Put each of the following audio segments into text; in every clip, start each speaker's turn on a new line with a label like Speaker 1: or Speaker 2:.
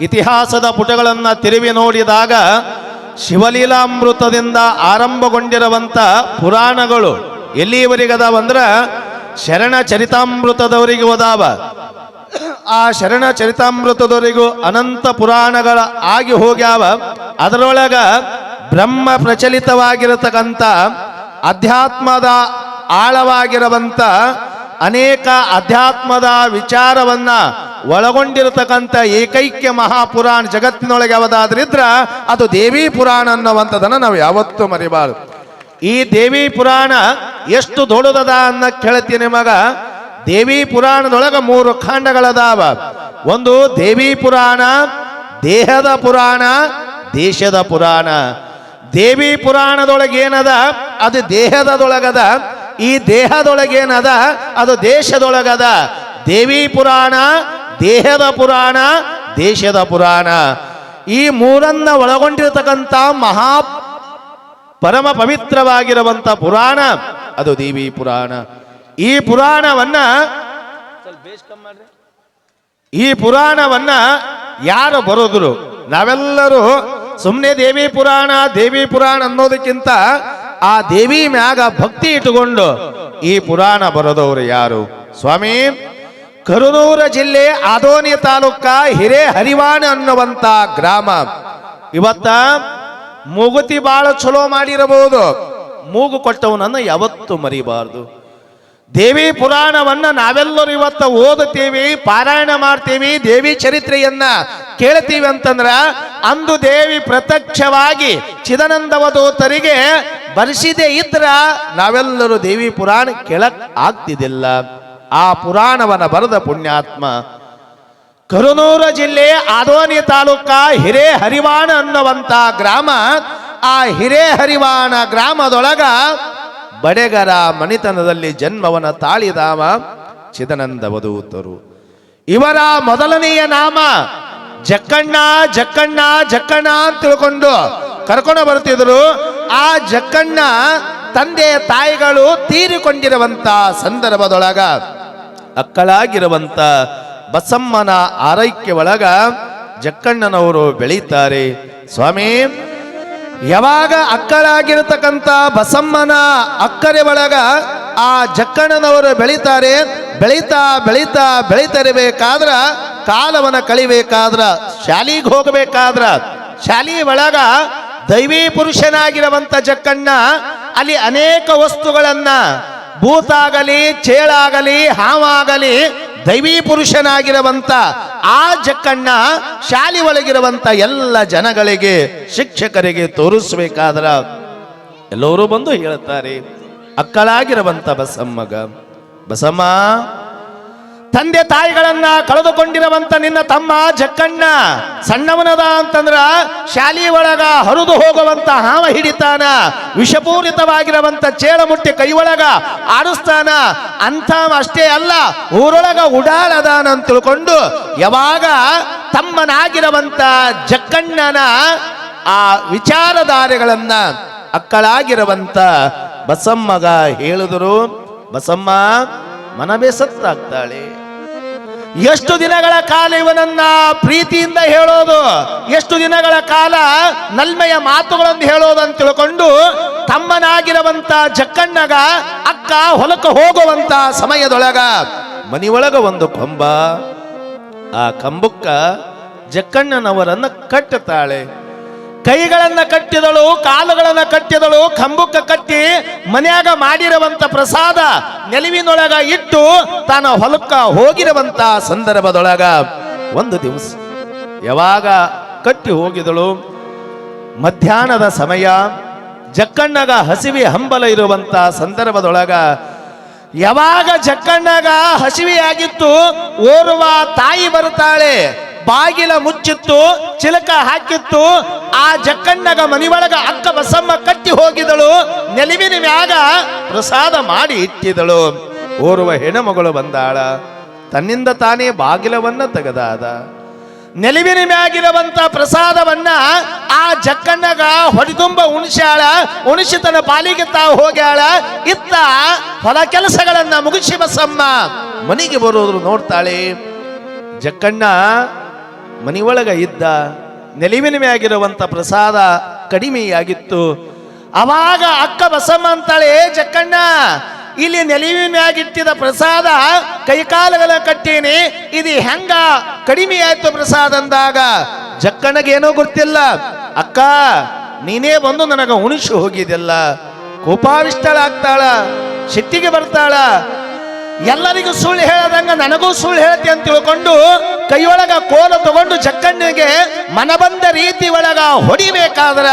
Speaker 1: ಇತಿಹಾಸದ ಪುಟಗಳನ್ನು ತಿರುವಿ ನೋಡಿದಾಗ ಶಿವಲೀಲಾಮೃತದಿಂದ ಆರಂಭಗೊಂಡಿರುವಂಥ ಪುರಾಣಗಳು ಎಲ್ಲಿಯವರೆಗದಾವಂದ್ರ ಶರಣ ಚರಿತಾಮೃತದವರಿಗೆ ಓದಾವ ಆ ಶರಣ ಚರಿತಾಮೃತದವರಿಗೂ ಅನಂತ ಪುರಾಣಗಳ ಆಗಿ ಹೋಗ್ಯಾವ. ಅದರೊಳಗ ಬ್ರಹ್ಮ ಪ್ರಚಲಿತವಾಗಿರತಕ್ಕಂಥ ಅಧ್ಯಾತ್ಮದ ಆಳವಾಗಿರುವಂಥ ಅನೇಕ ಅಧ್ಯಾತ್ಮದ ವಿಚಾರವನ್ನ ಒಳಗೊಂಡಿರತಕ್ಕಂಥ ಏಕೈಕ್ಯ ಮಹಾಪುರಾಣ ಜಗತ್ತಿನೊಳಗೆ ಯಾವುದಾದ್ರಿದ್ರ ಅದು ದೇವಿ ಪುರಾಣ ಅನ್ನುವಂಥದ್ದನ್ನು ನಾವು ಯಾವತ್ತೂ ಮರಿಬಾರದು. ಈ ದೇವಿ ಪುರಾಣ ಎಷ್ಟು ದೊಡ್ಡದದ ಅನ್ನ ಕೇಳ್ತೀನಿ ಮಗ ದೇವಿ ಪುರಾಣದೊಳಗ ಮೂರು ಖಂಡಗಳದಾವ. ಒಂದು ದೇವಿ ಪುರಾಣ, ದೇಹದ ಪುರಾಣ, ದೇಶದ ಪುರಾಣ. ದೇವಿ ಪುರಾಣದೊಳಗೇನದ ಅದು ದೇಹದದೊಳಗದ. ಈ ದೇಹದೊಳಗೇನದ ಅದು ದೇಶದೊಳಗದ. ದೇವಿ ಪುರಾಣ ದೇಹದ ಪುರಾಣ ದೇಶದ ಪುರಾಣ. ಈ ಮೂರನ್ನ ಒಳಗೊಂಡಿರತಕ್ಕಂಥ ಮಹಾ ಪರಮ ಪವಿತ್ರವಾಗಿರುವಂಥ ಪುರಾಣ ಅದು ದೇವಿ ಪುರಾಣ. ಈ ಪುರಾಣವನ್ನ ಈ ಪುರಾಣವನ್ನ ಯಾರು ಬರೋದ್ರು? ನಾವೆಲ್ಲರೂ ಸುಮ್ಮನೆ ದೇವಿ ಪುರಾಣ ದೇವಿ ಪುರಾಣ ಅನ್ನೋದಕ್ಕಿಂತ ಆ ದೇವಿ ಮ್ಯಾಗ ಭಕ್ತಿ ಇಟ್ಟುಕೊಂಡು ಈ ಪುರಾಣ ಬರೋದವ್ರು ಯಾರು? ಸ್ವಾಮಿ ಕರುನೂರ ಜಿಲ್ಲೆ ಆದೋನಿ ತಾಲೂಕ ಹಿರೇ ಹರಿವಾಣ ಅನ್ನುವಂತ ಗ್ರಾಮ. ಇವತ್ತ ಮೂಗುತಿ ಬಾಳ ಚಲೋ ಮಾಡಿರಬಹುದು. ಮೂಗು ಕೊಟ್ಟವನನ್ನು ಯಾವತ್ತೂ ಮರಿಬಾರದು. ದೇವಿ ಪುರಾಣವನ್ನ ನಾವೆಲ್ಲರೂ ಇವತ್ತ ಓದುತ್ತೀವಿ, ಪಾರಾಯಣ ಮಾಡ್ತೀವಿ, ದೇವಿ ಚರಿತ್ರೆಯನ್ನ ಕೇಳ್ತೀವಿ ಅಂತಂದ್ರ ಅಂದು ದೇವಿ ಪ್ರತ್ಯಕ್ಷವಾಗಿ ಚಿದನಂದವಧೂತರಿಗೆ ಬರಿಸಿದೆ ಇದ್ರ ನಾವೆಲ್ಲರೂ ದೇವಿ ಪುರಾಣ ಕೇಳಕ್ ಆಗ್ತಿದ್ದಿಲ್ಲ ಆ ಪುರಾಣವನ ಬರೆದ ಪುಣ್ಯಾತ್ಮ, ಕರುನೂರ ಜಿಲ್ಲೆ ಆದೋನಿ ತಾಲೂಕ ಹಿರೇ ಹರಿವಾಣ ಅನ್ನುವಂತ ಗ್ರಾಮ, ಆ ಹಿರೇ ಹರಿವಾಣ ಗ್ರಾಮದೊಳಗ ಬಡೆಗರ ಮಣಿತನದಲ್ಲಿ ಜನ್ಮವನ ತಾಳಿದಾಮ ಚಿದನಂದ ವಧೂತರು. ಇವರ ಮೊದಲನೆಯ ನಾಮ ಜಕ್ಕಣ್ಣ ಜಕ್ಕಣ್ಣ ಜಕ್ಕಣ್ಣ ಅಂತ ತಿಳ್ಕೊಂಡು ಕರ್ಕೊಂಡು ಬರ್ತಿದ್ರು. ಆ ಜಕ್ಕಣ್ಣ ತಂದೆ ತಾಯಿಗಳು ತೀರಿಕೊಂಡಿರುವಂತ ಸಂದರ್ಭದೊಳಗ ಅಕ್ಕಳಾಗಿರುವಂತ ಬಸಮ್ಮನ ಆರೈಕೆ ಒಳಗ ಜಕ್ಕಣ್ಣನವರು ಬೆಳೀತಾರೆ. ಸ್ವಾಮಿ, ಯಾವಾಗ ಅಕ್ಕಳಾಗಿರತಕ್ಕಂಥ ಬಸಮ್ಮನ ಅಕ್ಕರೆ ಒಳಗ ಆ ಜಕ್ಕಣ್ಣನವರು ಬೆಳೀತಾರೆ, ಬೆಳೀತಾ ಬೆಳೀತಾ ಬೆಳೀತಿರಬೇಕಾದ್ರ ಕಾಲವನ್ನ ಕಳಿಬೇಕಾದ್ರ, ಶಾಲಿಗೆ ಹೋಗಬೇಕಾದ್ರ, ಶಾಲಿ ಒಳಗ ದೈವೀ ಪುರುಷನಾಗಿರುವಂತ ಜಕ್ಕಣ್ಣ ಅಲ್ಲಿ ಅನೇಕ ವಸ್ತುಗಳನ್ನ ಭೂತಾಗಲಿ, ಚೇಳಾಗಲಿ, ಹಾವಾಗಲಿ ದೈವಿ ಪುರುಷನಾಗಿರುವಂತ ಆ ಜಕ್ಕಣ್ಣ ಶಾಲಿ ಒಳಗಿರುವಂತ ಎಲ್ಲ ಜನಗಳಿಗೆ ಶಿಕ್ಷಕರಿಗೆ ತೋರಿಸ್ಬೇಕಾದ್ರ ಎಲ್ಲರೂ ಬಂದು ಹೇಳುತ್ತಾರೆ. ಅಕ್ಕಳಾಗಿರುವಂತ ಬಸಮ್ಮಗ, ಬಸಮ್ಮ ತಂದೆ ತಾಯಿಗಳನ್ನ ಕಳೆದುಕೊಂಡಿರುವಂತ ನಿನ್ನ ತಮ್ಮ ಜಕ್ಕಣ್ಣ, ಸಣ್ಣವನದ ಅಂತಂದ್ರ ಶಾಲಿ ಒಳಗ ಹರಿದು ಹೋಗುವಂತ ಹಾವ ಹಿಡಿತಾನ, ವಿಷಪೂರಿತವಾಗಿರುವಂತ ಚೇಳ ಮುಟ್ಟಿ ಕೈ ಒಳಗ ಆಡಿಸ್ತಾನ. ಅಂತ ಅಷ್ಟೇ ಅಲ್ಲ, ಊರೊಳಗ ಉಡಾಳದಾನ ಅಂತ ತಿಳ್ಕೊಂಡು ಯಾವಾಗ ತಮ್ಮನಾಗಿರುವಂತ ಜಕ್ಕಣ್ಣನ ಆ ವಿಚಾರಧಾರೆಗಳನ್ನ ಅಕ್ಕಳಾಗಿರುವಂತ ಬಸಮ್ಮಗ ಹೇಳಿದರು, ಬಸಮ್ಮ ಮನಬೇಸತ್ತಾಗ್ತಾಳೆ ಎಷ್ಟು ದಿನಗಳ ಕಾಲ ಇವನನ್ನ ಪ್ರೀತಿಯಿಂದ ಹೇಳೋದು? ಎಷ್ಟು ದಿನಗಳ ಕಾಲ ನಲ್ಮೆಯ ಮಾತುಗಳನ್ನು ಹೇಳೋದು ಅಂತ ತಿಳ್ಕೊಂಡು ತಮ್ಮನಾಗಿರುವಂತ ಜಕ್ಕಣ್ಣಗ ಅಕ್ಕ ಹೊಲಕ್ಕೆ ಹೋಗುವಂತ ಸಮಯದೊಳಗ ಮನಿಯೊಳಗ ಒಂದು ಕಂಬ. ಆ ಕಂಬಕ್ಕ ಜಕ್ಕಣ್ಣನವರನ್ನ ಕಟ್ಟುತ್ತಾಳೆ. ಕೈಗಳನ್ನ ಕಟ್ಟಿದಳು, ಕಾಲುಗಳನ್ನ ಕಟ್ಟಿದಳು ಕಂಬುಕ ಕಟ್ಟಿ ಮನೆಯಾಗ ಮಾಡಿರುವಂತ ಪ್ರಸಾದ ನೆಲವಿನೊಳಗ ಇಟ್ಟು ತಾನು ಹೊಲಕ್ಕ ಹೋಗಿರುವಂತ ಸಂದರ್ಭದೊಳಗ ಒಂದು ದಿವಸ ಯಾವಾಗ ಕಟ್ಟಿ ಹೋಗಿದಳು? ಮಧ್ಯಾಹ್ನದ ಸಮಯ, ಜಕ್ಕಣ್ಣಗ ಹಸಿವಿ ಹಂಬಲ ಇರುವಂತ ಸಂದರ್ಭದೊಳಗ ಯಾವಾಗ ಜಕ್ಕಣ್ಣಗ ಹಸಿವಿಯಾಗಿತ್ತು, ಓರ್ವ ತಾಯಿ ಬರುತ್ತಾಳೆ ಬಾಗಿಲ ಮುಚ್ಚಿತ್ತು, ಚಿಲಕ ಹಾಕಿತ್ತು, ಆ ಜಕ್ಕಣ್ಣಗ ಮನಿಯೊಳಗ ಅಕ್ಕ ಬಸಮ್ಮ ಕಟ್ಟಿ ಹೋಗಿದಳು, ನೆಲವಿನ ಮ್ಯಾಗ ಪ್ರಸಾದ ಮಾಡಿ ಇಟ್ಟಿದಳು. ಓರ್ವ ಹೆಣಮಗಳು ಬಂದಾಳ, ತನ್ನಿಂದ ತಾನೇ ಬಾಗಿಲವನ್ನ ತೆಗೆದಾದ. ನೆಲವಿನ ಮ್ಯಾಗಿರುವಂತ ಪ್ರಸಾದವನ್ನ ಆ ಜಕ್ಕಣ್ಣಗ ಹೊಡಿತುಂಬ ಉಣಿಸ್ಯಾಳ ಉಣಿಸಿ ತನ್ನ ಪಾಲಿಗೆ ತಾವು ಹೋಗ್ಯಾಳ, ಇತ್ತ ಹೊಲ ಕೆಲಸಗಳನ್ನ ಮುಗಿಸಿ ಬಸಮ್ಮ ಮನೆಗೆ ಬರೋದ್ರು ನೋಡ್ತಾಳೆ. ಜಕ್ಕಣ್ಣ ಮನಿಯೊಳಗ ಇದ್ದ ನೆಲಿವಿನ ಮ್ಯಾಗಿರುವಂಥ ಪ್ರಸಾದ ಕಡಿಮೆಯಾಗಿತ್ತು. ಅವಾಗ ಅಕ್ಕ ಬಸಮ್ಮ ಅಂತಾಳೆ, "ಏ ಜಕ್ಕಣ್ಣ, ಇಲ್ಲಿ ನೆಲಿವಿನ ಮ್ಯಾಗಿಟ್ಟಿದ ಪ್ರಸಾದ ಕೈಕಾಲುಗಳ ಕಟ್ಟೀನಿ, ಇದು ಹೆಂಗ ಕಡಿಮೆ ಆಯ್ತು ಪ್ರಸಾದ ಅಂದಾಗ? ಜಕ್ಕಣ್ಣಗೇನೋ ಗೊತ್ತಿಲ್ಲ. ಅಕ್ಕ, ನೀನೇ ಬಂದು ನನಗ ಉಣಿಸಿ ಹೋಗಿದೆಲ್ಲ ಕೋಪಾವಿಷ್ಟಳಾಗ್ತಾಳ ಶಕ್ತಿಗೆ ಬರ್ತಾಳ ಎಲ್ಲರಿಗೂ ಸುಳ್ಳು ಹೇಳದಂಗ ನನಗೂ ಸುಳ್ಳು ಹೇಳ್ತಿ ಅಂತ ತಿಳ್ಕೊಂಡು ಕೈಯೊಳಗ ಕೋಲ ತಗೊಂಡು ಜಕ್ಕಣ್ಣಿಗೆ ಮನಬಂದ ರೀತಿ ಒಳಗ ಹೊಡಿಬೇಕಾದ್ರ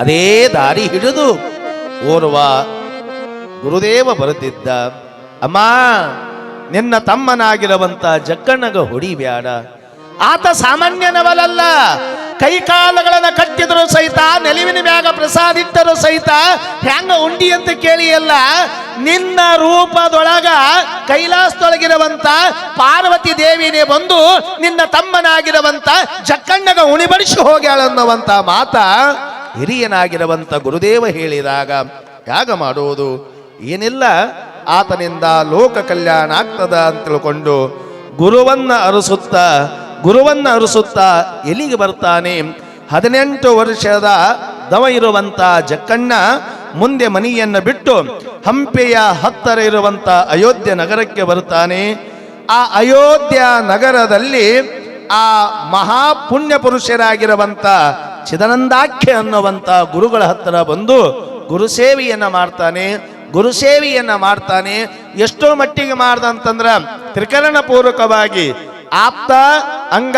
Speaker 1: ಅದೇ ದಾರಿ ಹಿಡಿದು ಓರ್ವ ಗುರುದೇವ ಬರುತ್ತಿದ್ದ, ಅಮ್ಮ, ನಿನ್ನ ತಮ್ಮನಾಗಿರುವಂತ ಜಕ್ಕಣ್ಣಗ ಹೊಡಿಬ್ಯಾಡ. ಆತ ಸಾಮಾನ್ಯನವಲಲ್ಲ. ಕೈಕಾಲುಗಳನ್ನು ಕಟ್ಟಿದ್ರು ಸಹಿತ, ನೆಲಿವಿನ ಮ್ಯಾಗ ಪ್ರಸಾದ ಇಟ್ಟರು ಸಹಿತ ಹೆಂಗ ಉಂಡಿ ಅಂತ ಕೇಳಿ ಕೇಳಿಯಲ್ಲ ನಿನ್ನ ರೂಪದೊಳಗ ಕೈಲಾಸದೊಳಗಿರುವಂತ ಪಾರ್ವತಿ ದೇವಿನೇ ಬಂದು ನಿನ್ನ ತಮ್ಮನಾಗಿರುವಂತ ಜಕ್ಕಣ್ಣಗ ಉಣಿಬಡಿಸಿ ಹೋಗ್ಯಾಳನ್ನುವಂತ ಮಾತ ಹಿರಿಯನಾಗಿರುವಂತ ಗುರುದೇವ ಹೇಳಿದಾಗ, ಯಾಗ ಮಾಡುವುದು? ಏನಿಲ್ಲ, ಆತನಿಂದ ಲೋಕ ಕಲ್ಯಾಣ ಆಗ್ತದ ಅಂತ ತಿಳ್ಕೊಂಡು ಗುರುವನ್ನ ಅರಸುತ್ತ ಗುರುವನ್ನ ಅರಸುತ್ತ ಎಲ್ಲಿಗೆ ಬರ್ತಾನೆ? ಹದಿನೆಂಟು ವರ್ಷದ ದವ ಇರುವಂತ ಜಕ್ಕಣ್ಣ ಮುಂದೆ ಮನೆಯನ್ನು ಬಿಟ್ಟು ಹಂಪೆಯ ಹತ್ತರ ಇರುವಂತ ಅಯೋಧ್ಯ ನಗರಕ್ಕೆ ಬರುತ್ತಾನೆ. ಆ ಅಯೋಧ್ಯ ನಗರದಲ್ಲಿ ಆ ಮಹಾಪುಣ್ಯ ಪುರುಷರಾಗಿರುವಂಥ ಚಿದಾನಂದಾಖ್ಯ ಅನ್ನುವಂತ ಗುರುಗಳ ಹತ್ತಿರ ಬಂದು ಗುರುಸೇವೆಯನ್ನ ಮಾಡ್ತಾನೆ. ಗುರುಸೇವೆಯನ್ನ ಮಾಡ್ತಾನೆ. ಎಷ್ಟೋ ಮಟ್ಟಿಗೆ ಮಾಡ್ದ ಅಂತಂದ್ರೆ ತ್ರಿಕರಣ ಪೂರ್ವಕವಾಗಿ ಆಪ್ತ, ಅಂಗ,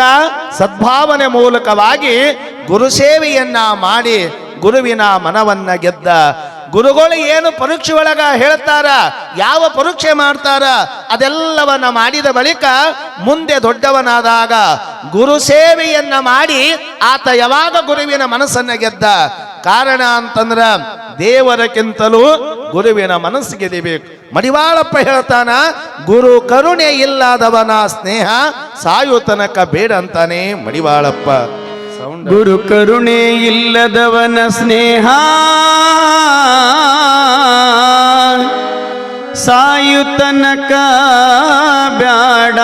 Speaker 1: ಸದ್ಭಾವನೆ ಮೂಲಕವಾಗಿ ಗುರುಸೇವೆಯನ್ನ ಮಾಡಿ ಗುರುವಿನ ಮನವನ್ನ ಗೆದ್ದ ಗುರುಗಳು ಏನು ಪರೀಕ್ಷೆ ಒಳಗ ಹೇಳ್ತಾರ, ಯಾವ ಪರೀಕ್ಷೆ ಮಾಡ್ತಾರ, ಅದೆಲ್ಲವನ್ನ ಮಾಡಿದ ಬಳಿಕ ಮುಂದೆ ದೊಡ್ಡವನಾದಾಗ ಗುರು ಸೇವೆಯನ್ನ ಮಾಡಿ ಆತ ಯಾವಾಗ ಗುರುವಿನ ಮನಸ್ಸನ್ನ ಗೆದ್ದ? ಕಾರಣ ಅಂತಂದ್ರ ದೇವರಕ್ಕಿಂತಲೂ ಗುರುವಿನ ಮನಸ್ಸು ಗೆದಿಬೇಕು. ಮಡಿವಾಳಪ್ಪ ಹೇಳ್ತಾನ, ಗುರು ಕರುಣೆ ಇಲ್ಲದವನ ಸ್ನೇಹ ಸಾಯು ತನಕ ಬೇಡ ಅಂತಾನೆ ಮಡಿವಾಳಪ್ಪ.
Speaker 2: ಗುರು ಕರುಣೆ ಇಲ್ಲದವನ ಸ್ನೇಹ. ಸಾಯು ತನಕ ಬ್ಯಾಡ.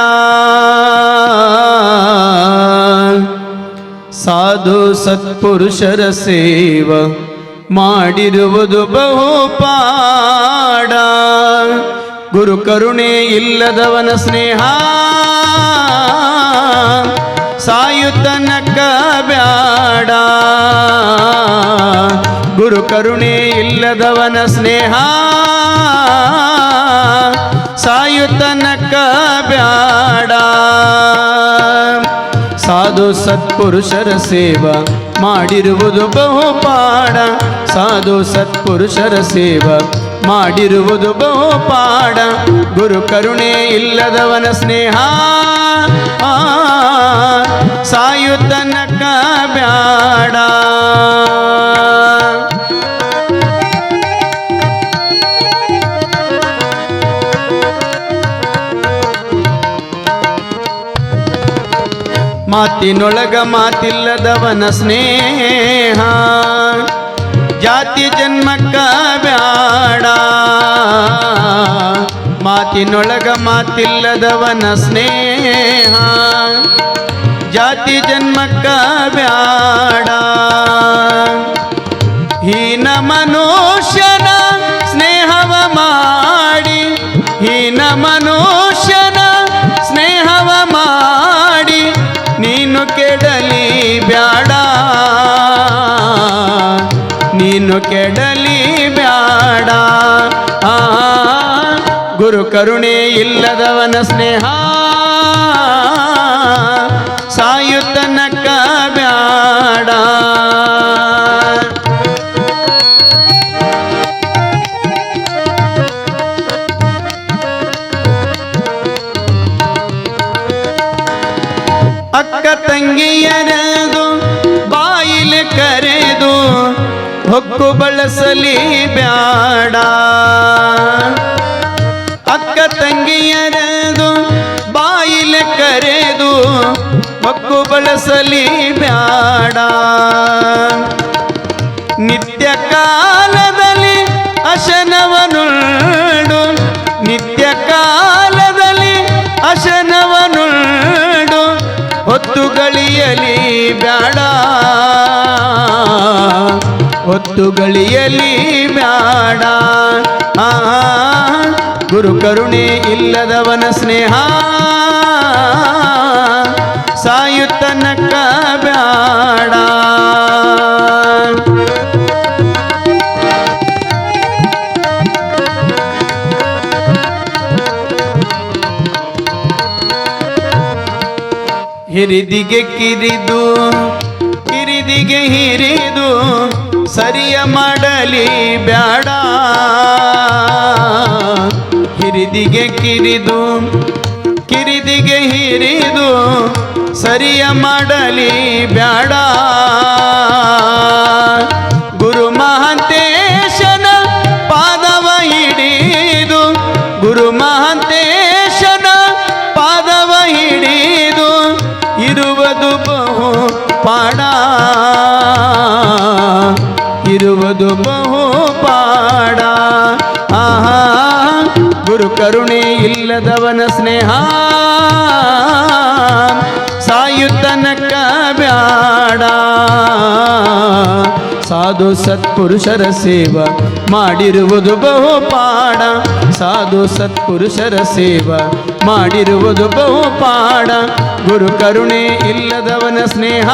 Speaker 2: ಸಾಧು ಸತ್ಪುರುಷರ ಸೇವ ಮಾಡಿರುವುದು ಬಹುಪಾಡ. ಗುರು ಕರುಣೆ ಇಲ್ಲದವನ ಸ್ನೇಹ. ಸಾಯು ತನಕ ಬ್ಯಾಡ ಗುರು ಕರುಣೆ ಇಲ್ಲದವನ ಸ್ನೇಹ. ಸಾಯುತನಕ ಬ್ಯಾಡ ಸಾಧು ಸತ್ಪುರುಷರ ಸೇವ ಮಾಡಿರುವುದು ಬಹುಪಾಡ. ಸಾಧು ಸತ್ಪುರುಷರ ಸೇವ ಮಾಡಿರುವುದು ಬಹುಪಾಡ. ಗುರು ಕರುಣೆ ಇಲ್ಲದವನ ಸ್ನೇಹ. ಆ, ಸಾಯು ತನಕ ಬ್ಯಾಡ. ಮಾತಿನೊಳಗ ಮಾತಿಲ್ಲದವನ ಸ್ನೇಹ. ಜಾತಿ ಜನ್ಮಕ್ಕ ಬ್ಯಾಡ. ಮಾತಿನೊಳಗ ಮಾತಿಲ್ಲದವನ ಸ್ನೇಹ. ಜಾತಿ ಜನ್ಮಕ್ಕ ಬ್ಯಾಡ. ಹೀನ ಮನುಷ್ಯನ ಸ್ನೇಹವ ಮಾಡಿ, ಹೀನ ಮನುಷ್ಯನ ಸ್ನೇಹವ ಮಾಡಿ, ನೀನು ಕೆಡಲಿ ಬ್ಯಾಡ. ನೀನು ಕೆಡಲಿ ಬ್ಯಾಡ. ಗುರು ಕರುಣೆ ಇಲ್ಲದವನ ಸ್ನೇಹ ಸಾಯುತನಕ ಬ್ಯಾಡ ಅಕ್ಕ ತಂಗಿಯರದು ಬಾಯಿಲೆ ಕರೆದು ಹೊಕ್ಕು ಬಳಸಲಿ ಬ್ಯಾಡ. ಅಕ್ಕ ತಂಗಿಯರದು ಬಾಯಿಲೆ ಹೊಕ್ಕು ಬಳಸಲಿ ಬ್ಯಾಡ. ನಿತ್ಯ ಕಾಲದಲ್ಲಿ ಅಶನವನುಳ್ಳು ನಿತ್ಯ ಕಾಲದಲ್ಲಿ ಅಶನವನುಳ್ಳು ಹೊತ್ತು ಗಳಿಯಲಿ ಬ್ಯಾಡ. ಹೊತ್ತುಗಳಿಯಲಿ ಬ್ಯಾಡ. ಆ ಗುರು ಕರುಣೆ ಇಲ್ಲದವನ ಸ್ನೇಹ. ಹಿರಿದಿಗೆ ಕಿರಿದು ಕಿರಿದಿಗೆ ಹಿರಿದು ಸರಿಯ ಮಾಡಲಿ ಬ್ಯಾಡ. ಹಿರಿದಿಗೆ ಕಿರಿದು ಕಿರಿದಿಗೆ ಹಿರಿದು ಸರಿಯ ಮಾಡಲಿ ಬ್ಯಾಡ. ಪಾಡ ಇರುವುದು ಬಹು ಪಾಡ ಆಹಾ, ಗುರು ಕರುಣೆ ಇಲ್ಲದವನ ಸ್ನೇಹ. ಸಾಯುತ್ತನಕ್ಕ ಬ್ಯಾಡ ಸಾಧು ಸತ್ಪುರುಷರ ಸೇವ ಮಾಡಿರುವುದು ಬಹು ಪಾಡ ಸಾಧು ಸತ್ಪುರುಷರ ಸೇವ ಮಾಡಿರುವುದು ಬಹುಪಾಡ ಗುರು ಕರುಣೆ ಇಲ್ಲದವನ ಸ್ನೇಹ.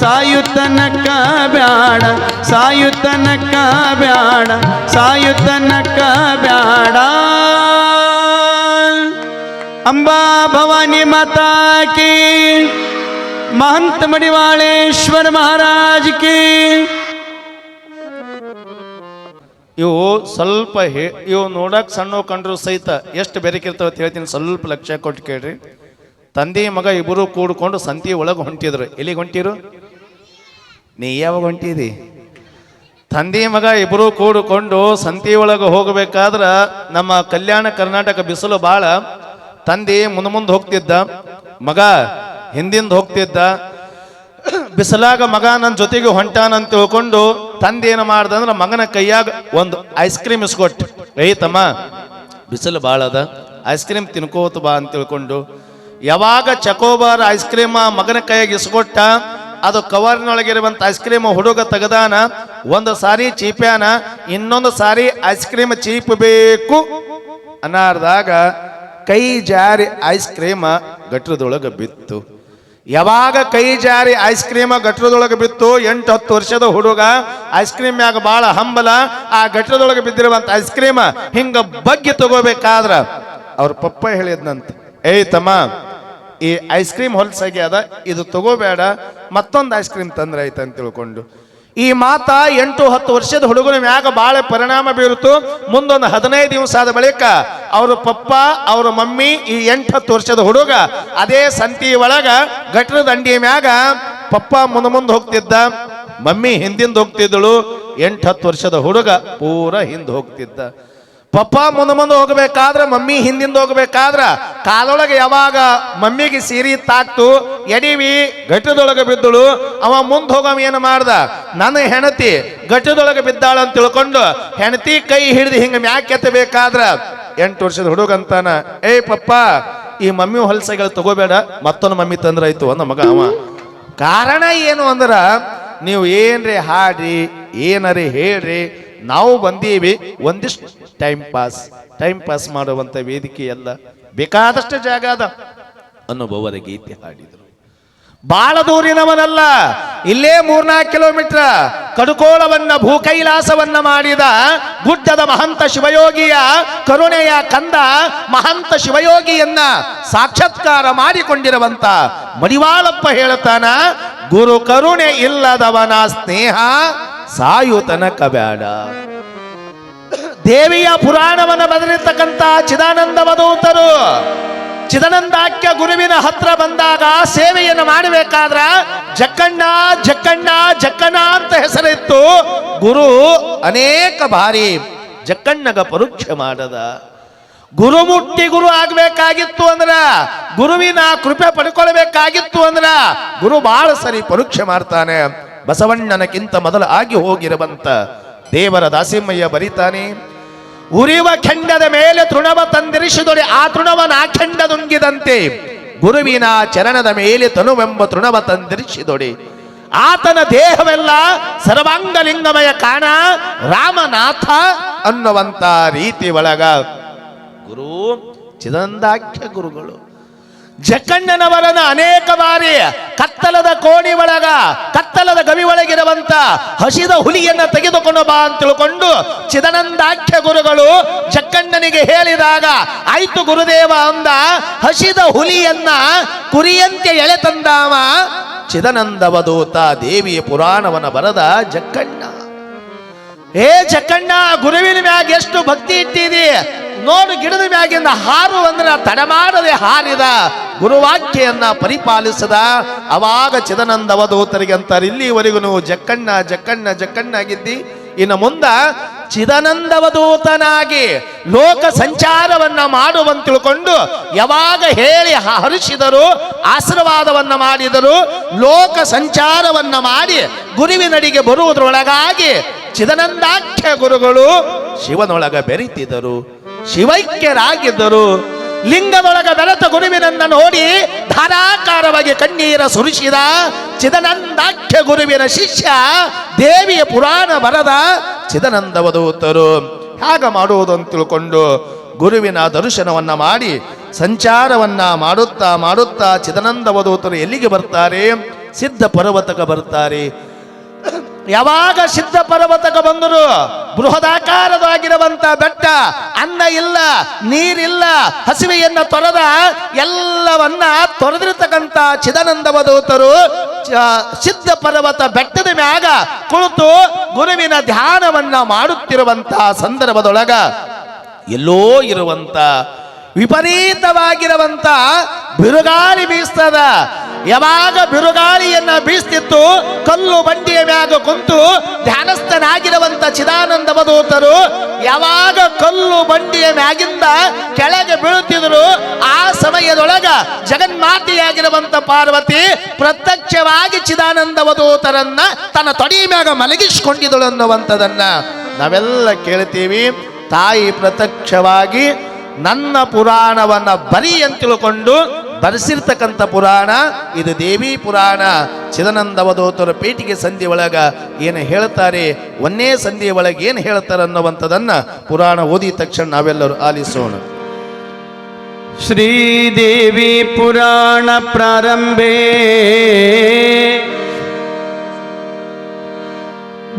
Speaker 2: ಸಾಯುತ್ತನಕ್ಕ ಬ್ಯಾಡ ಸಾಯುತ್ತನಕ್ಕ ಬ್ಯಾಡ ಸಾಯುತ್ತನಕ್ಕ ಬ್ಯಾಡ. ಅಂಬಾ ಭವಾನಿ ಮಾತಾಕಿ ಮಹಂತ ಮಡಿವಾಳೇಶ್ವರ ಮಹಾರಾಜ್ ಕೀ.
Speaker 1: ಇವು ಸ್ವಲ್ಪ ಹೇ, ಇವು ನೋಡಕ್ ಸಣ್ಣ ಕಂಡ್ರು ಸಹಿತ ಎಷ್ಟು ಬೆರಕಿರ್ತಾವ ಅಂತ ಹೇಳ್ತೀನಿ, ಸ್ವಲ್ಪ ಲಕ್ಷ್ಯ ಕೊಟ್ಟು ಕೇಳ್ರಿ. ತಂದೆ ಮಗ ಇಬ್ಬರು ಕೂಡ್ಕೊಂಡು ಸಂತಿ ಒಳಗೆ ಹೊಂಟಿದ್ರು. ಎಲ್ಲಿಗೆ ಹೊಂಟಿರು? ನೀ ಯಾವಾಗ ಹೊಂಟಿದಿ? ತಂದೆ ಮಗ ಇಬ್ಬರು ಕೂಡಿಕೊಂಡು ಸಂತಿ ಒಳಗೆ ಹೋಗಬೇಕಾದ್ರೆ ನಮ್ಮ ಕಲ್ಯಾಣ ಕರ್ನಾಟಕ ಬಿಸಿಲು ಭಾಳ ತಂದೆ ಮುಂದೆ ಮುಂದೆ ಹೋಗ್ತಿದ್ದ, ಮಗ ಹಿಂದಿಂದ ಹೋಗ್ತಿದ್ದ. ಬಿಸಿಲಾಗ ಮಗ ನನ್ನ ಜೊತೆಗೆ ಹೊಂಟಾನಂತ ತಿಳ್ಕೊಂಡು ತಂದೆ ಏನು ಮಾಡ್ದ ಅಂದ್ರೆ ಮಗನ ಕೈಯಾಗ ಒಂದು ಐಸ್ ಕ್ರೀಮ್ ಇಸ್ಕೊಟ್ಟು. ಐತಮ್ಮ ತಮ್ಮ, ಬಿಸಿಲು ಭಾಳ ಅದ ಐಸ್ ಕ್ರೀಮ್ ತಿನ್ಕೋತ ಬಾ ಅಂತ ತಿಳ್ಕೊಂಡು, ಯಾವಾಗ ಚಕೋಬಾರ್ ಐಸ್ ಕ್ರೀಮ್ ಮಗನ ಕೈಯಾಗ ಇಸ್ಕೊಟ್ಟ, ಅದು ಕವರ್ನೊಳಗಿರುವಂಥ ಐಸ್ ಕ್ರೀಮ್ ಹುಡುಗ ತೆಗದಾನ, ಒಂದು ಸಾರಿ ಚೀಪ್ಯಾನ, ಇನ್ನೊಂದು ಸಾರಿ ಐಸ್ ಕ್ರೀಮ್ ಚೀಪ್ ಬೇಕು ಅನ್ನಾರ್ದಾಗ ಕೈ ಜಾರಿ ಐಸ್ ಕ್ರೀಮ್ ಗಟ್ಟರದೊಳಗೆ ಬಿತ್ತು. ಯಾವಾಗ ಕೈ ಜಾರಿ ಐಸ್ ಕ್ರೀಮ್ ಗಟ್ರದೊಳಗೆ ಬಿತ್ತು, ಎಂಟು ಹತ್ತು ವರ್ಷದ ಹುಡುಗ ಐಸ್ ಕ್ರೀಮ್ ಮ್ಯಾಗ ಭಾಳ ಹಂಬಲ, ಆ ಗಟ್ರದೊಳಗೆ ಬಿದ್ದಿರುವಂತ ಐಸ್ ಕ್ರೀಮ್ ಹಿಂಗ ಬಗ್ಗಿ ತಗೋಬೇಕಾದ್ರ ಅವ್ರ ಪಪ್ಪ ಹೇಳಿದ್ನಂತ, ಏಯ್ ತಮ್ಮ, ಈ ಐಸ್ ಕ್ರೀಮ್ ಹೊಲ್ಸಾಗ್ಯದ, ಇದು ತಗೋಬೇಡ, ಮತ್ತೊಂದು ಐಸ್ ಕ್ರೀಮ್ ತಂದ್ರೆ ಆಯ್ತಂತ ತಿಳ್ಕೊಂಡು. ಈ ಮಾತ ಎಂಟು ಹತ್ತು ವರ್ಷದ ಹುಡುಗನ ಮ್ಯಾಗ ಬಾಳ ಪರಿಣಾಮ ಬೀರುತ್ತು. ಮುಂದೊಂದು ಹದಿನೈದು ದಿವಸ ಆದ ಬಳಿಕ ಅವ್ರ ಪಪ್ಪ, ಅವ್ರ ಮಮ್ಮಿ, ಈ ಎಂಟು ಹತ್ತು ವರ್ಷದ ಹುಡುಗ ಅದೇ ಸಂತಿ ಒಳಗ ಗಟ್ರ ದಂಡಿ ಮ್ಯಾಗ ಪಪ್ಪ ಮುಂದೆ ಮುಂದೆ ಹೋಗ್ತಿದ್ದ. ಮಮ್ಮಿ ಹಿಂದಿಂದ ಹೋಗ್ತಿದ್ದಳು. ಎಂಟು ಹತ್ತು ವರ್ಷದ ಹುಡುಗ ಪೂರ ಹಿಂದೆ ಹೋಗ್ತಿದ್ದ. ಪಪ್ಪ ಮುಂದೆ ಮುಂದೆ ಹೋಗ್ಬೇಕಾದ್ರೆ, ಮಮ್ಮಿ ಹಿಂದಿಂದ ಹೋಗ್ಬೇಕಾದ್ರ, ಕಾಲೊಳಗೆ ಯಾವಾಗ ಮಮ್ಮಿಗೆ ಸೀರಿ ತಾಕ್ತು, ಎಡಿವಿ ಘಟ್ಟದೊಳಗೆ ಬಿದ್ದಳು, ಅವ ಮುಂದೆ ಹೋಗವ ಏನು ಮಾಡ್ದ? ನನ್ನ ಹೆಣತಿ ಘಟ್ಟದೊಳಗೆ ಬಿದ್ದಾಳ ಅಂತ ತಿಳ್ಕೊಂಡು ಹೆಣತಿ ಕೈ ಹಿಡಿದು ಹಿಂಗ ಮ್ಯಾಕ್ ಎತ್ತಬೇಕಾದ್ರ ಎಂಟು ವರ್ಷದ ಹುಡುಗಂತಾನ ಏಯ್ ಪಪ್ಪ, ಈ ಮಮ್ಮಿ ಹೊಲಸಗಳು ತಗೋಬೇಡ, ಮತ್ತೊಂದು ಮಮ್ಮಿ ತಂದ್ರಾಯ್ತು ಅಂದ ಮಗ ಅವ. ಕಾರಣ ಏನು ಅಂದ್ರ, ನೀವು ಏನ್ರಿ ಹಾಡ್ರಿ, ಏನರಿ ಹೇಳ್ರಿ ನಾವು ಬಂದೀವಿ ಒಂದಿಷ್ಟು ಟೈಮ್ ಪಾಸ್ ಟೈಮ್ ಪಾಸ್ ಮಾಡುವಂತ ವೇದಿಕೆ ಎಲ್ಲ ಬೇಕಾದಷ್ಟು ಜಾಗ ಅದ. ಅನುಭವದ ಗೀತೆ ಹಾಡಿದರು. ಬಾಳ ದೂರಿನವನಲ್ಲ, ಇಲ್ಲೇ ಮೂರ್ನಾಲ್ಕು ಕಿಲೋಮೀಟರ್ ಕಡುಕೋಳವನ್ನ, ಭೂಕೈಲಾಸವನ್ನ ಮಾಡಿದ ಗುಡ್ಡದ ಮಹಂತ ಶಿವಯೋಗಿಯ ಕರುಣೆಯ ಕಂದ ಮಹಂತ ಶಿವಯೋಗಿಯನ್ನ ಸಾಕ್ಷಾತ್ಕಾರ ಮಾಡಿಕೊಂಡಿರುವಂತ ಮಡಿವಾಳಪ್ಪ ಹೇಳುತ್ತಾನ ಗುರು ಕರುಣೆ ಇಲ್ಲದವನ ಸ್ನೇಹ ಸಾಯುತನಕ ಬೇಡ ದೇವಿಯ ಪುರಾಣವನ್ನು ಬದಲಿರ್ತಕ್ಕಂಥ ಚಿದಾನಂದ ಮಧೂತರು ಚಿದಾನಂದಾಕ್ಯ ಗುರುವಿನ ಹತ್ರ ಬಂದಾಗ ಸೇವೆಯನ್ನು ಮಾಡಬೇಕಾದ್ರ ಜಕ್ಕಣ್ಣ ಜಕ್ಕಣ್ಣ ಜಕ್ಕಣ್ಣ ಅಂತ ಹೆಸರಿತ್ತು. ಗುರು ಅನೇಕ ಬಾರಿ ಜಕ್ಕಣ್ಣಗ ಪರೋಕ್ಷೆ ಮಾಡದ. ಗುರು ಮುಟ್ಟಿ ಗುರು ಆಗ್ಬೇಕಾಗಿತ್ತು ಅಂದ್ರ ಗುರುವಿನ ಕೃಪೆ ಪಡ್ಕೊಳ್ಬೇಕಾಗಿತ್ತು ಅಂದ್ರ ಗುರು ಬಹಳ ಸರಿ ಪರೋಕ್ಷೆ ಮಾಡ್ತಾನೆ. ಬಸವಣ್ಣನಕ್ಕಿಂತ ಮೊದಲು ಆಗಿ ಹೋಗಿರುವಂತ ದೇವರ ದಾಸಿಮ್ಮಯ್ಯ ಬರೀತಾನೆ, ಉರಿವ ಖಂಡದ ಮೇಲೆ ತೃಣವ ತಂದಿರಿಸಿದೊಡೆ ಆ ತೃಣವನ ನಾಖಂಡ ಖಂಡದುಂಗಿದಂತೆ ಗುರುವಿನ ಚರಣದ ಮೇಲೆ ತನುವೆಂಬ ತೃಣವ ತಂದಿರಿಸಿದೊಡೆ. ಆತನ ದೇಹವೆಲ್ಲ ಸರ್ವಾಂಗಲಿಂಗಮಯ ಕಾಣ, ರಾಮನಾಥ ಅನ್ನುವಂತ ರೀತಿ ಒಳಗ ಗುರು ಚಿದಂದಾಖ್ಯ ಗುರುಗಳು. ಜಕ್ಕಣ್ಣನವರನ್ನ ಅನೇಕ ಬಾರಿ ಕತ್ತಲದ ಕೋಣಿ ಒಳಗ, ಕತ್ತಲದ ಗವಿ ಒಳಗಿರುವಂತ ಹಸಿದ ಹುಲಿಯನ್ನ ತೆಗೆದುಕೊಂಡು ಬಾ ಅಂತ ತಿಳ್ಕೊಂಡು ಚಿದನಂದಾಖ್ಯ ಗುರುಗಳು ಜಕ್ಕಣ್ಣನಿಗೆ ಹೇಳಿದಾಗ, ಆಯ್ತು ಗುರುದೇವ ಅಂದ. ಹಸಿದ ಹುಲಿಯನ್ನ ಕುರಿಯಂತೆ ಎಳೆ ತಂದಾವ. ಚಿದಾನಂದವಧೂತ ದೇವಿಯ ಪುರಾಣವನ ಬರದ ಜಕ್ಕಣ್ಣ. ಏ ಜಕ್ಕಣ್ಣ ಗುರುವಿನ ಮ್ಯಾಗ ಎಷ್ಟು ಭಕ್ತಿ ಇಟ್ಟಿದಿ? ನೋಡು, ಗಿಡದ ಮ್ಯಾಗಿಂದ ಹಾರು ಅಂದ್ರೆ ತಡಮಾಡದೆ ಹಾರಿದ ಗುರುವಾಕ್ಯೆಯನ್ನ ಪರಿಪಾಲಿಸದ ಅವಾಗ ಚಿದನಂದ ಅವಧೂತರಿಗೆ ಅಂತಾರೆ, ಇಲ್ಲಿವರೆಗೂ ಜಕ್ಕಣ್ಣ ಜಕ್ಕಣ್ಣ ಜಕ್ಕಣ್ಣ ಆಗಿದ್ದಿ? ಇನ್ನು ಮುಂದ ಚಿದನಂದವಧೂತನಾಗಿ ಲೋಕ ಸಂಚಾರವನ್ನ ಮಾಡುವಂತ ತಿಳ್ಕೊಂಡು ಯಾವಾಗ ಹೇಳಿ ಹರಿಸಿದರು, ಆಶೀರ್ವಾದವನ್ನ ಮಾಡಿದರು, ಲೋಕ ಸಂಚಾರವನ್ನ ಮಾಡಿ ಗುರುವಿನಡಿಗೆ ಬರುವುದರೊಳಗಾಗಿ ಚಿದಾನಂದಾಖ್ಯ ಗುರುಗಳು ಶಿವನೊಳಗ ಬೆರಿತಿದ್ದರು, ಶಿವೈಕ್ಯರಾಗಿದ್ದರು. ಲಿಂಗದೊಳಗ ಬೆರೆತ ಗುರುವಿನನ್ನ ನೋಡಿ ಧಾರಾಕಾರವಾಗಿ ಕಣ್ಣೀರ ಸುರಿಸಿದ ಚಿದನಂದಾಖ್ಯ ಗುರುವಿನ ಶಿಷ್ಯ ದೇವಿಯ ಪುರಾಣ ಬರದ ಚಿದನಂದವದೂತರು ಹಾಗ ಮಾಡುವುದು ಅಂತ ತಿಳ್ಕೊಂಡು ಗುರುವಿನ ದರ್ಶನವನ್ನ ಮಾಡಿ ಸಂಚಾರವನ್ನ ಮಾಡುತ್ತಾ ಮಾಡುತ್ತಾ ಚಿದಾನಂದವಧೂತರು ಎಲ್ಲಿಗೆ ಬರ್ತಾರೆ? ಸಿದ್ಧ ಪರ್ವತಕ್ಕೆ ಬರ್ತಾರೆ. ಯಾವಾಗ ಸಿದ್ಧ ಪರ್ವತಕ್ಕೆ ಬಂದರು ಬೃಹದಾಕಾರದಾಗಿರುವಂತ ಬೆಟ್ಟ, ಅನ್ನ ಇಲ್ಲ, ನೀರಿಲ್ಲ, ಹಸಿವೆಯನ್ನ ತೊರೆದ ಎಲ್ಲವನ್ನ ತೊರೆದಿರ್ತಕ್ಕಂಥ ಚಿದಾನಂದವಧೂತರು ಸಿದ್ಧ ಪರ್ವತ ಬೆಟ್ಟದ ಮ್ಯಾಗ ಕುಳಿತು ಗುರುವಿನ ಧ್ಯಾನವನ್ನ ಮಾಡುತ್ತಿರುವಂತ ಸಂದರ್ಭದೊಳಗ ಎಲ್ಲೋ ಇರುವಂತ ವಿಪರೀತವಾಗಿರುವಂತ ಬಿರುಗಾಳಿ ಬೀಸ್ತದ ಯಾವಾಗ ಬಿರುಗಾಳಿಯನ್ನ ಬೀಸ್ತಿತ್ತು, ಕಲ್ಲು ಬಂಡಿಯ ಮ್ಯಾಗ ಕುಂತು ಧ್ಯಾನಸ್ಥನಾಗಿರುವಂತ ಚಿದಾನಂದ ಬದೂತರು ಯಾವಾಗ ಕಲ್ಲು ಬಂಡಿಯ ಮ್ಯಾಗಿಂದ ಕೆಳಗೆ ಬೀಳುತ್ತಿದ್ರು, ಆ ಸಮಯದೊಳಗ ಜಗನ್ಮಾತೆಯಾಗಿರುವಂತ ಪಾರ್ವತಿ ಪ್ರತ್ಯಕ್ಷವಾಗಿ ಚಿದಾನಂದ ವಧೂತರನ್ನ ತನ್ನ ತೊಡಿ ಮ್ಯಾಗ ಮಲಗಿಸಿಕೊಂಡಿದಳು ಅನ್ನುವಂಥದನ್ನ ನಾವೆಲ್ಲ ಕೇಳ್ತೀವಿ. ತಾಯಿ ಪ್ರತ್ಯಕ್ಷವಾಗಿ ನನ್ನ ಪುರಾಣವನ್ನ ಬರಿ ಅಂತ ತಿಳ್ಕೊಂಡು ಬರೆಸಿರ್ತಕ್ಕಂಥ ಪುರಾಣ, ಇದು ದೇವಿ ಪುರಾಣ. ಚಿದಾನಂದವಧೂತರ ಪೇಟಿಗೆ ಸಂಧಿ ಒಳಗ ಏನು ಹೇಳ್ತಾರೆ, ಒಂದೇ ಸಂಧಿ ಒಳಗೆ ಏನು ಹೇಳ್ತಾರೆ ಅನ್ನುವಂಥದ್ದನ್ನು ಪುರಾಣ ಓದಿದ ತಕ್ಷಣ ನಾವೆಲ್ಲರೂ ಆಲಿಸೋಣ.
Speaker 2: ಶ್ರೀದೇವಿ ಪುರಾಣ ಪ್ರಾರಂಭೆ.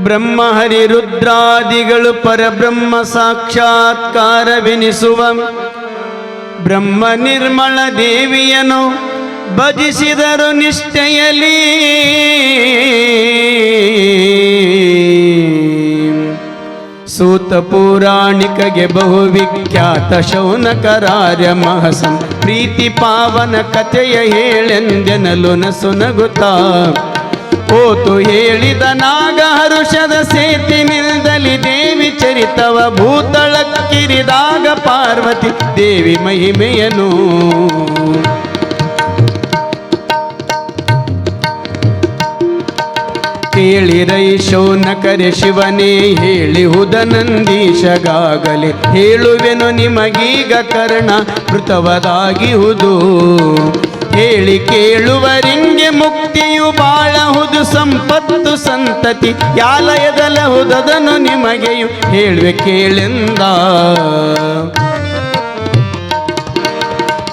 Speaker 2: ಬ್ರಹ್ಮಹರಿ ರುದ್ರಾದಿಗಳು ಪರಬ್ರಹ್ಮ ಸಾಕ್ಷಾತ್ಕಾರವೆನಿಸುವ ಬ್ರಹ್ಮ ನಿರ್ಮಲ ದೇವಿಯನು ಭಜಿಸಿದರು ನಿಷ್ಠೆಯಲಿ ಸೂತ ಪುರಾಣಿಕಗೆ ಬಹು ವಿಖ್ಯಾತ ಶೌನಕರಾರ್ಯ ಮಹಸಂ ಪ್ರೀತಿ ಪಾವನ ಕಥೆಯ ಹೇಳೆಂದೆನಲು ನಸುನಗುತ್ತಾ ಓತು ಹೇಳಿದ ನಾಗ ಹರುಷದ ಸೇತಿ ನಿಲ್ದಲಿ ದೇವಿ ಚರಿತವ ಭೂತಳಕ್ಕಿರಿದಾಗ ಪಾರ್ವತಿ ದೇವಿ ಮಹಿಮೆಯನು. ಕೇಳಿರೈ ನಕರೆ ಶಿವನೇ, ಹೇಳಿಹುದ ನಂದೀಶಗಾಗಲಿ, ಹೇಳುವೆನು ನಿಮಗೀಗ ಕರ್ಣ, ಕೃತವದಾಗಿಹುದು. ಹೇಳಿ ಕೇಳುವರಿಂಗೆ ಮುಕ್ತಿಯು ಬಾಳಹುದು ಸಂಪತ್ತು ಸಂತತಿ ಯಾಲಯದಲಹುದದನು ನಿಮಗೆಯು ಹೇಳುವೆ ಕೇಳೆಂದ.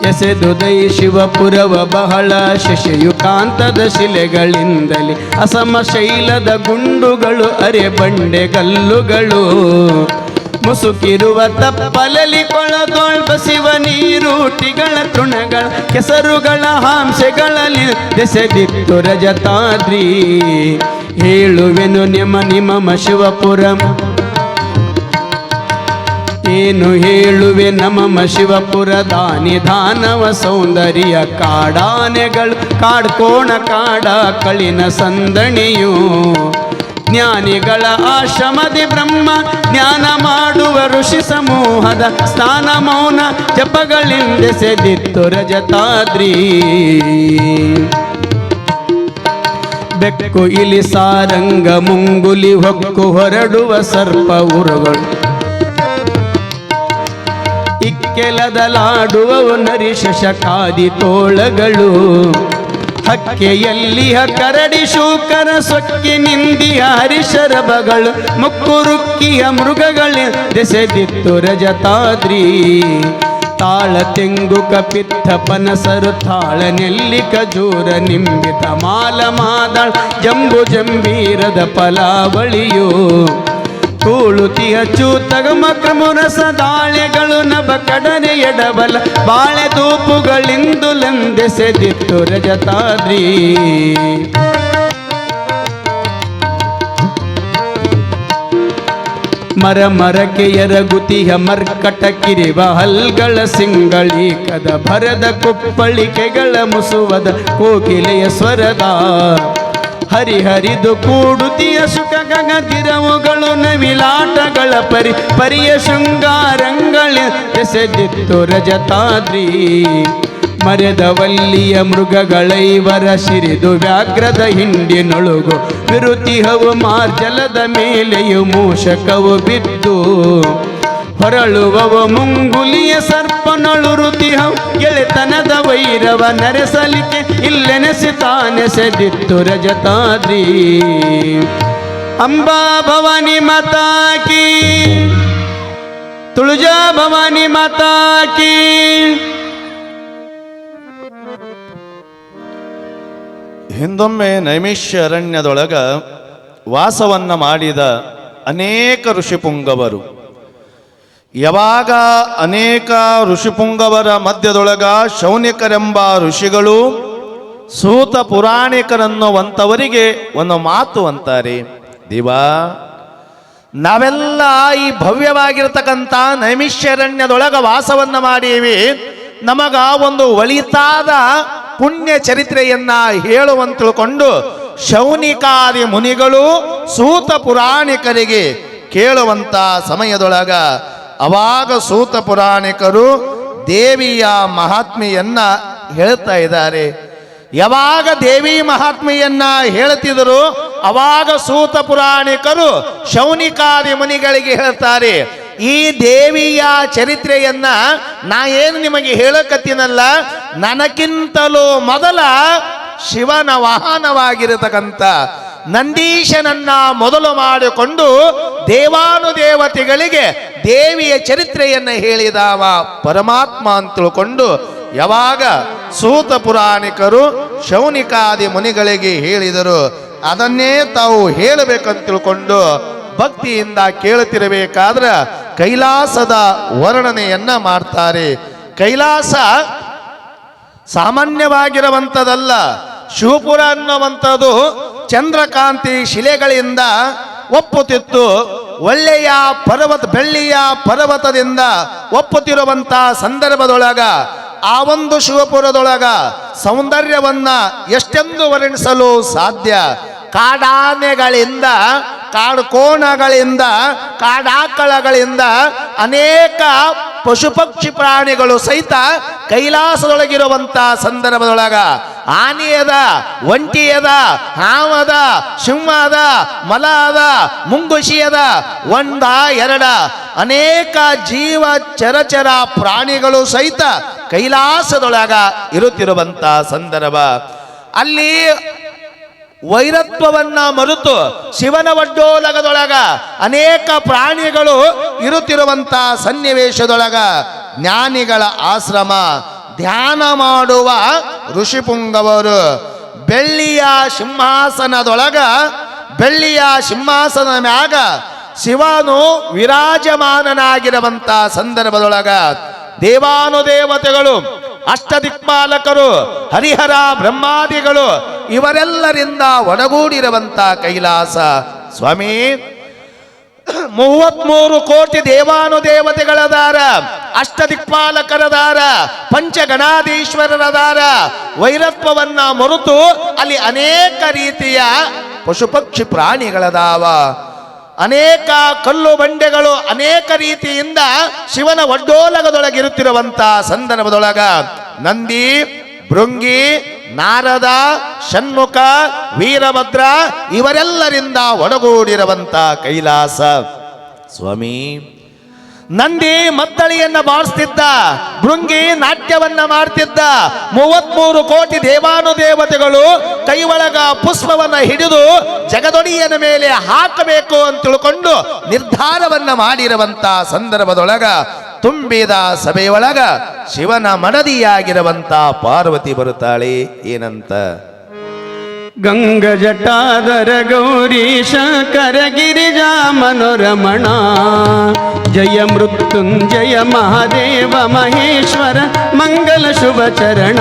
Speaker 2: ಎಸೆದುದೈ ಶಿವಪುರವ ಬಹಳ ಶಶಿಯುಕಾಂತದ ಶಿಲೆಗಳಿಂದಲೇ, ಅಸಮ ಶೈಲದ ಗುಂಡುಗಳು ಅರೆ ಬಂಡೆ ಬಂಡೆಗಲ್ಲುಗಳು ಮುಸುಕಿರುವ ತಪ್ಪಲಲಿ ಬಸಿವ ನೀರೂಟಿಗಳ ತೃಣಗಳ ಕೆಸರುಗಳ ಹಾಂಸೆಗಳಲ್ಲಿ ದೆಸೆದಿತ್ತು ರಜತಾದ್ರಿ. ಹೇಳುವೆನು ನಿಮ ನಿಮಮ ಶಿವಪುರಂ. ಏನು ಹೇಳುವೆ ನಮಮ ಶಿವಪುರದ ನಿಧಾನವ ಸೌಂದರ್ಯ ಕಾಡಾನೆಗಳು ಕಾಡ್ಕೋಣ ಕಾಡ ಕಳಿನ ಸಂದಣಿಯು. ಜ್ಞಾನಿಗಳ ಆಶ್ರಮದಿ ಬ್ರಹ್ಮ, ಜ್ಞಾನ ಮಾಡುವ ಋಷಿ ಸಮೂಹದ ಸ್ಥಾನ ಮೌನ ಜಪಗಳಿಂದೆಸೆದಿತ್ತು ರಜತಾದ್ರಿ. ಬೆಕ್ಕು ಇಲಿ ಸಾರಂಗ ಮುಂಗುಲಿ ಹೊಕ್ಕು ಹೊರಡುವ ಸರ್ಪ ಉರುಗಳು ಇಕ್ಕೆಲದಲಾಡುವವು ನರಿ ಶಶಕಾದಿ ಶಕಾದಿ ತೋಳಗಳು. ಹಕ್ಕೆಯಲ್ಲಿಹ ಕರಡಿ ಶೂಕರ ಸೊಕ್ಕಿ ನಿಂದಿಯ ಹರಿಶರಬಗಳು ಮುಕ್ಕುರುಕ್ಕಿಯ ಮೃಗಗಳ ದೆಸೆದಿತ್ತು ರಜತಾದ್ರಿ. ತಾಳ ತೆಂಗು ಕಪಿತ್ತ ಪನಸರು, ತಾಳ ನೆಲ್ಲಿ ಖಜೂರ ನಿಂಬಿತ ಮಾಲ ಮಾದಳ, ಜಂಬು ಜಂಬೀರದ ಫಲಾವಳಿಯು. ಕೂಳುತಿಯ ಚೂತಗಮಕ ಮುರಸ ದಾಳೆಗಳು ನಬ ಕಡನೆ ಎಡಬಲ ಬಾಳೆ ತೂಪುಗಳಿಂದು ಲಂದೆಸೆದಿತ್ತು ರಜತಾದ್ರಿ. ಮರ ಮರಕೆಯರ ಗುತಿಯ ಮರ್ಕಟ ಕಿರಿವ ಹಲ್ಗಳ ಸಿಂಗಳೀಕದ ಭರದ ಕುಪ್ಪಳಿಕೆಗಳ ಮುಸುವದ ಕೋಕಿಲೆಯ ಸ್ವರದ. ಹರಿಹರಿದು ಕೂಡುತಿಯ ಸುಖ ಗಗತಿರವುಗಳು ನವಿಲಾಟಗಳ ಪರಿ, ಪರಿಯ ಶೃಂಗಾರಂಗಳ ಎಸೆದಿತ್ತು ರಜತಾದ್ರಿ. ಮರೆದವಲ್ಲಿಯ ಮೃಗಗಳೈವರ ಸಿರಿದು ವ್ಯಾಘ್ರದ ಹಿಂಡಿನೊಳಗು ವಿರುತಿಹವು ಮಾರ್ಜಲದ ಮೇಲೆಯು ಮೂಷಕವು ಬಿದ್ದು ಹೊರಳುವವ ಮುಂಗುಲಿಯ ಸರ್ಪನೊಳುರುತಿಹ ಗೆಳೆತನದ ವೈರವ ನರೆಸಲಿಕೆ ಇಲ್ಲೆನೆಸಿತಾನೆಸೆದಿತ್ತು ರಜತಾದ್ರಿ. ಅಂಬಾ ಭವಾನಿ ಮಾತಾಕಿ. ತುಳುಜಾ ಭವಾನಿ ಮಾತಾಕಿ.
Speaker 1: ಹಿಂದೊಮ್ಮೆ ನೈಮಿಷ್ಯ ಅರಣ್ಯದೊಳಗ ವಾಸವನ್ನ ಮಾಡಿದ ಅನೇಕ ಋಷಿಪುಂಗವರು ಯಾವಾಗ ಅನೇಕ ಋಷಿಪುಂಗವರ ಮಧ್ಯದೊಳಗ ಶೌನಿಕರೆಂಬ ಋಷಿಗಳು ಸೂತ ಪುರಾಣಿಕರನ್ನುವಂಥವರಿಗೆ ಒಂದು ಮಾತು ಅಂತಾರೆ. ದಿವಾ, ನಾವೆಲ್ಲ ಈ ಭವ್ಯವಾಗಿರ್ತಕ್ಕಂಥ ನೈಮಿಷ್ಯರಣ್ಯದೊಳಗ ವಾಸವನ್ನ ಮಾಡೀವಿ. ನಮಗ ಒಂದು ಒಳಿತಾದ ಪುಣ್ಯ ಚರಿತ್ರೆಯನ್ನ ಹೇಳುವಂತ ತಿಳ್ಕೊಂಡು ಶೌನಿಕಾದಿ ಮುನಿಗಳು ಸೂತ ಪುರಾಣಿಕರಿಗೆ ಕೇಳುವಂತ ಸಮಯದೊಳಗ ಅವಾಗ ಸೂತ ಪುರಾಣಿಕರು ದೇವಿಯ ಮಹಾತ್ಮೆಯನ್ನ ಹೇಳ್ತಾ ಇದ್ದಾರೆ. ಯಾವಾಗ ದೇವಿ ಮಹಾತ್ಮೆಯನ್ನ ಹೇಳ್ತಿದ್ರು, ಅವಾಗ ಸೂತ ಪುರಾಣಿಕರು ಶೌನಿಕಾದಿ ಮುನಿಗಳಿಗೆ ಹೇಳ್ತಾರೆ, ಈ ದೇವಿಯ ಚರಿತ್ರೆಯನ್ನ ನಾ ಏನು ನಿಮಗೆ ಹೇಳಕತ್ತಿನಲ್ಲ, ನನಗಿಂತಲೂ ಮೊದಲ ಶಿವನ ವಾಹನವಾಗಿರತಕ್ಕಂಥ ನಂದೀಶನನ್ನ ಮೊದಲು ಮಾಡಿಕೊಂಡು ದೇವಾನುದೇವತೆಗಳಿಗೆ ದೇವಿಯ ಚರಿತ್ರೆಯನ್ನು ಹೇಳಿದಾವ ಪರಮಾತ್ಮ ಅಂತ ತಿಳ್ಕೊಂಡು ಯಾವಾಗ ಸೂತ ಪುರಾಣಿಕರು ಶೌನಿಕಾದಿ ಮುನಿಗಳಿಗೆ ಹೇಳಿದರು, ಅದನ್ನೇ ತಾವು ಹೇಳಬೇಕಂತ ತಿಳ್ಕೊಂಡು ಭಕ್ತಿಯಿಂದ ಕೇಳುತ್ತಿರಬೇಕಾದ್ರೆ ಕೈಲಾಸದ ವರ್ಣನೆಯನ್ನ ಮಾಡ್ತಾರೆ. ಕೈಲಾಸ ಸಾಮಾನ್ಯವಾಗಿರುವಂಥದ್ದಲ್ಲ ಶಿವಪುರ ಅನ್ನುವಂಥದ್ದು ಚಂದ್ರಕಾಂತಿ ಶಿಲೆಗಳಿಂದ ಒಪ್ಪುತ್ತಿತ್ತು. ಒಳ್ಳೆಯ ಪರ್ವತ, ಬೆಳ್ಳಿಯ ಪರ್ವತದಿಂದ ಒಪ್ಪುತ್ತಿರುವಂಥ ಸಂದರ್ಭದೊಳಗ, ಆ ಒಂದು ಶಿವಪುರದೊಳಗ ಸೌಂದರ್ಯವನ್ನ ಎಷ್ಟೆಂದು ವರ್ಣಿಸಲು ಸಾಧ್ಯ? ಕಾಡಾನೆಗಳಿಂದ, ಕಾಡುಕೋಣಗಳಿಂದ, ಕಾಡಾಕಳಗಳಿಂದ ಅನೇಕ ಪಶು ಪಕ್ಷಿ ಪ್ರಾಣಿಗಳು ಸಹಿತ ಕೈಲಾಸದೊಳಗಿರುವಂಥ ಸಂದರ್ಭದೊಳಗ ಆನೆಯದ, ಒಂಟಿಯದ, ಹಾವದ, ಸಿಂಹದ ಮಲ ಅದ ಮುಂಗುಶಿಯದ ಒಂದ, ಎರಡ, ಅನೇಕ ಜೀವ ಚರಚರ ಪ್ರಾಣಿಗಳು ಸಹಿತ ಕೈಲಾಸದೊಳಗ ಇರುತ್ತಿರುವಂತ ಸಂದರ್ಭ. ಅಲ್ಲಿ ವೈರತ್ವವನ್ನ ಮರೆತು ಶಿವನ ಒಡ್ಡೋಲಗದೊಳಗ ಅನೇಕ ಪ್ರಾಣಿಗಳು ಇರುತ್ತಿರುವಂತ ಸನ್ನಿವೇಶದೊಳಗ ಜ್ಞಾನಿಗಳ ಆಶ್ರಮ ಧ್ಯಾನ ಮಾಡುವ ಋಷಿಪುಂಗವರು ಬೆಳ್ಳಿಯ ಸಿಂಹಾಸನದೊಳಗ, ಬೆಳ್ಳಿಯ ಸಿಂಹಾಸನ ಮ್ಯಾಗ ಶಿವನು ವಿರಾಜಮಾನನಾಗಿರುವಂತಹ ಸಂದರ್ಭದೊಳಗ ದೇವಾನುದೇವತೆಗಳು, ಅಷ್ಟದಿಕ್ಪಾಲಕರು, ಹರಿಹರ ಬ್ರಹ್ಮಾದಿಗಳು ಇವರೆಲ್ಲರಿಂದ ಒಡಗೂಡಿರುವಂತ ಕೈಲಾಸ ಸ್ವಾಮಿ. ಮೂವತ್ಮೂರು ಕೋಟಿ ದೇವಾನುದೇವತೆಗಳದಾರ ಅಷ್ಟದಿಕ್ಪಾಲಕರದಾರ ಪಂಚಗಣಾಧೀಶ್ವರರದಾರ ವೈರತ್ವವನ್ನ ಮರುತು ಅಲ್ಲಿ ಅನೇಕ ರೀತಿಯ ಪಶು ಪಕ್ಷಿ ಪ್ರಾಣಿಗಳದಾವ. ಅನೇಕ ಕಲ್ಲು ಬಂಡೆಗಳು ಅನೇಕ ರೀತಿಯಿಂದ ಶಿವನ ಒಡ್ಡೋಲಗದೊಳಗಿರುತ್ತಿರುವಂತಹ ಸಂದರ್ಭದೊಳಗ ನಂದಿ, ಭೃಂಗಿ ನಾರದ, ಷಣ್ಮುಖ, ವೀರಭದ್ರ ಇವರೆಲ್ಲರಿಂದ ಒಡಗೂಡಿರುವಂತ ಕೈಲಾಸ. ಸ್ವಾಮಿ, ನಂದಿ ಮದ್ದಳಿಯನ್ನ ಬಾರಿಸ್ತಿದ್ದ ಭೃಂಗಿ ನಾಟ್ಯವನ್ನ ಮಾಡ್ತಿದ್ದ ಮೂವತ್ಮೂರು ಕೋಟಿ ದೇವಾನುದೇವತೆಗಳು ಕೈ ಒಳಗ ಪುಷ್ಪವನ್ನ ಹಿಡಿದು ಜಗದೊಡಿಯನ ಮೇಲೆ ಹಾಕಬೇಕು ಅಂತ ತಿಳ್ಕೊಂಡು ನಿರ್ಧಾರವನ್ನ ಮಾಡಿರುವಂತ ಸಂದರ್ಭದೊಳಗ ತುಂಬಿದ ಸಭೆಯೊಳಗ ಶಿವನ ಮಡದಿಯಾಗಿರುವಂತ ಪಾರ್ವತಿ ಬರುತ್ತಾಳೆ. ಏನಂತ?
Speaker 2: ಗಂಗ ಜಟಾಧರ ಗೌರೀಶ ಕರಗಿರಿಜಾ ಮನೋರಮಣ. ಜಯ ಮೃತ್ಯುಂಜಯ ಮಹಾದೇವ ಮಹೇಶ್ವರ ಮಂಗಲ ಶುಭ ಚರಣ.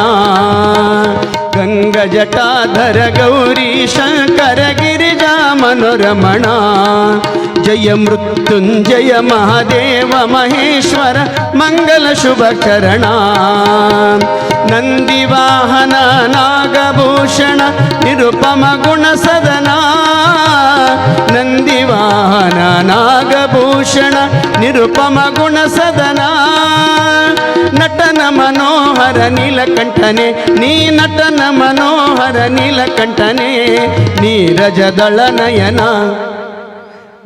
Speaker 2: ಗಂಗ ಜಟಾಧರ ಗೌರೀಶ ಕರಗಿರಿಜಾ ಮನೋರಮಣ ಜಯ ಮೃತ್ಯುಂಜಯ ಮಹಾದೇವ ಮಹೇಶ್ವರ ಮಂಗಲ ಶುಭ ಚರಣ ನಂದಿ ವಾಹನ ನಾಗಭೂಷಣ ನಿರುಪಮ ಗುಣ ಸದನ ನಂದಿ ವಾಹನ ನಾಗಭೂಷಣ ನಿರುಪಮ ಗುಣ ಸದನ ನಟನ ಮನೋಹರ ನೀಲಕಂಠನೆ, ನೀ ನಟನ ಮನೋಹರ ನೀಲಕಂಠನೆ ನೀರಜದಳ ನಯನ.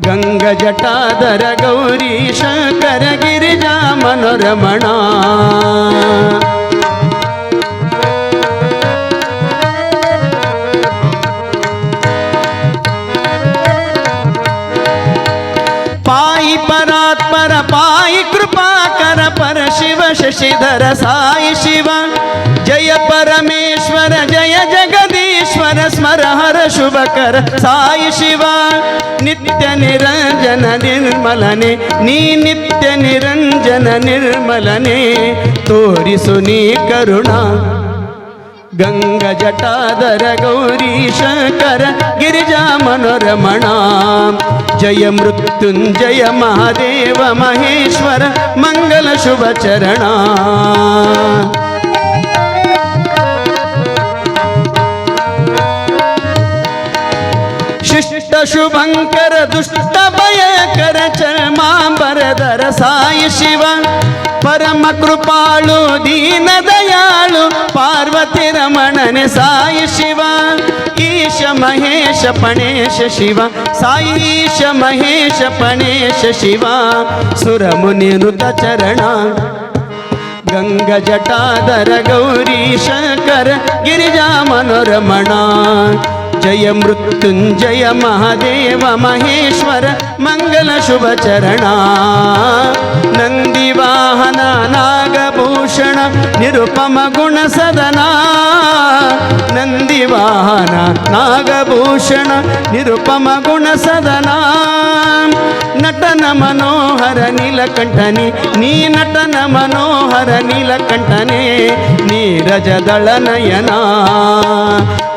Speaker 2: ಗಂಗ ಜಟಾಧರ ಗೌರಿ ಶಂಕರ ಗಿರಿಜಾ ಮನೋರಮಣ. ಶಿವ ಶಶಿಧರ ಸಾಯಿ ಶಿವ ಜಯ ಪರಮೇಶ್ವರ ಜಯ ಜಗದೀಶ್ವರ ಸ್ಮರ ಹರ ಶುಭಕರ ಸಾಯಿ ಶಿವ ನಿತ್ಯ ನಿರಂಜನ ನಿರ್ಮಲನೆ ನೀ ನಿತ್ಯ ನಿರಂಜನ ನಿರ್ಮಲನೆ ತೋರಿಸು ನೀ ಕರುಣ ಗಂಗ ಜಟಾಧರ ಗೌರಿ ಶಂಕರ ಗಿರಿಜಾ ಮನೋರಮಣ, ಜಯ ಮೃತ್ಯುಂಜಯ ಮಹಾದೇವ ಮಹೇಶ್ವರ ಮಂಗಲ ಶುಭ ಚರಣ. ಶಿಷ್ಟ ಶುಭಂಕರ ದುಷ್ಟ ಭಯಕರ ಚರ್ಮಾಂಬರದರ ಸಾಯಿ ಶಿವ ಪರಮ ಕೃಪಾಳು ದೀನ ದಯಾಳು ಪಾರ್ವತಿ ರಮಣನೆ ಸಾಯಿ ಶಿವ, ಈಶ ಮಹೇಶ ಪಣೇಶ ಶಿವ ಸಾಯೀಶ ಮಹೇಶ ಪಣೇಶ ಶಿವ, ಸುರಮುನಿ ಋತ ಚರಣ, ಗಂಗ ಜಟಾಧರ ಗೌರಿ ಶಂಕರ, ಗಿರಿಜಾ ಮನೋರಮಣ. ಜಯ ಮೃತ್ಯುಂಜಯ ಮಹಾದೇವ ಮಹೇಶ್ವರ ಮಂಗಲ ಶುಭ ಚರಣ ನಂದಿ ವಾಹನ ನಾಗಭೂಷಣ ನಿರುಪಮ ಗುಣ ಸದನ ನಂದಿ ವಾಹನ ನಾಗಭೂಷಣ ನಿರುಪಮ ಗುಣ ಸದನ ನಟನ